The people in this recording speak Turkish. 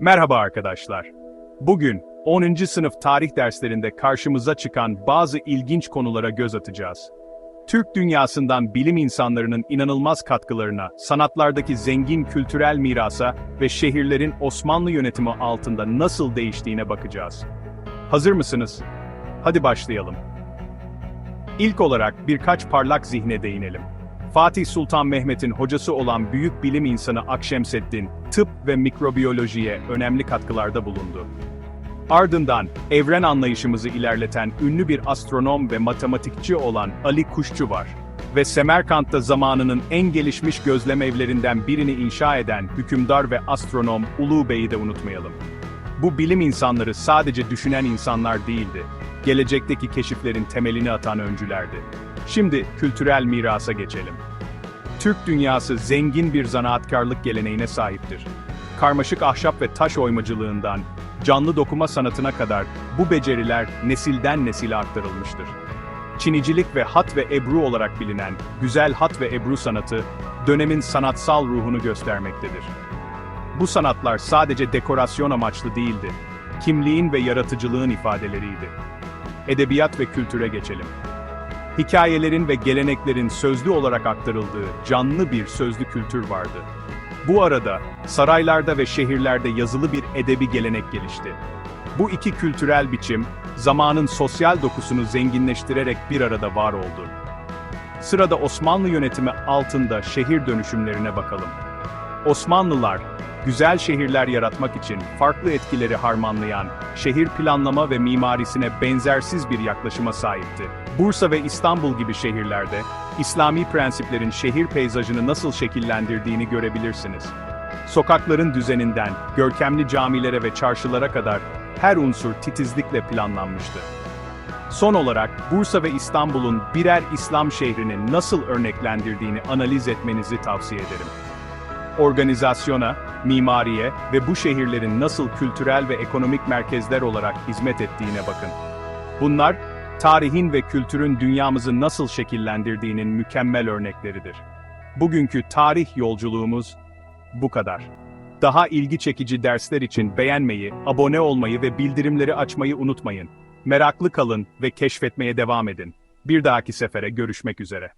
Merhaba arkadaşlar. Bugün 10. sınıf tarih derslerinde karşımıza çıkan bazı ilginç konulara göz atacağız. Türk dünyasından bilim insanlarının inanılmaz katkılarına, sanatlardaki zengin kültürel mirasa ve şehirlerin Osmanlı yönetimi altında nasıl değiştiğine bakacağız. Hazır mısınız? Hadi başlayalım. İlk olarak birkaç parlak zihne değinelim. Fatih Sultan Mehmet'in hocası olan büyük bilim insanı Akşemseddin, tıp ve mikrobiyolojiye önemli katkılarda bulundu. Ardından, evren anlayışımızı ilerleten ünlü bir astronom ve matematikçi olan Ali Kuşçu var. Ve Semerkant'ta zamanının en gelişmiş gözlem evlerinden birini inşa eden hükümdar ve astronom Ulu Bey'i de unutmayalım. Bu bilim insanları sadece düşünen insanlar değildi. Gelecekteki keşiflerin temelini atan öncülerdi. Şimdi kültürel mirasa geçelim. Türk dünyası zengin bir zanaatkarlık geleneğine sahiptir. Karmaşık ahşap ve taş oymacılığından canlı dokuma sanatına kadar bu beceriler nesilden nesile aktarılmıştır. Çinicilik ve hat ve ebru olarak bilinen güzel hat ve ebru sanatı dönemin sanatsal ruhunu göstermektedir. Bu sanatlar sadece dekorasyon amaçlı değildi, kimliğin ve yaratıcılığın ifadeleriydi. Edebiyat ve kültüre geçelim. Hikayelerin ve geleneklerin sözlü olarak aktarıldığı canlı bir sözlü kültür vardı. Bu arada saraylarda ve şehirlerde yazılı bir edebi gelenek gelişti. Bu iki kültürel biçim zamanın sosyal dokusunu zenginleştirerek bir arada var oldu. Sırada Osmanlı yönetimi altında şehir dönüşümlerine bakalım. Osmanlılar, güzel şehirler yaratmak için farklı etkileri harmanlayan, şehir planlama ve mimarisine benzersiz bir yaklaşıma sahipti. Bursa ve İstanbul gibi şehirlerde, İslami prensiplerin şehir peyzajını nasıl şekillendirdiğini görebilirsiniz. Sokakların düzeninden, görkemli camilere ve çarşılara kadar her unsur titizlikle planlanmıştı. Son olarak Bursa ve İstanbul'un birer İslam şehrini nasıl örneklendirdiğini analiz etmenizi tavsiye ederim organizasyona, mimariye ve bu şehirlerin nasıl kültürel ve ekonomik merkezler olarak hizmet ettiğine bakın. Bunlar, tarihin ve kültürün dünyamızı nasıl şekillendirdiğinin mükemmel örnekleridir. Bugünkü tarih yolculuğumuz bu kadar. Daha ilgi çekici dersler için beğenmeyi, abone olmayı ve bildirimleri açmayı unutmayın. Meraklı kalın ve keşfetmeye devam edin. Bir dahaki sefere görüşmek üzere.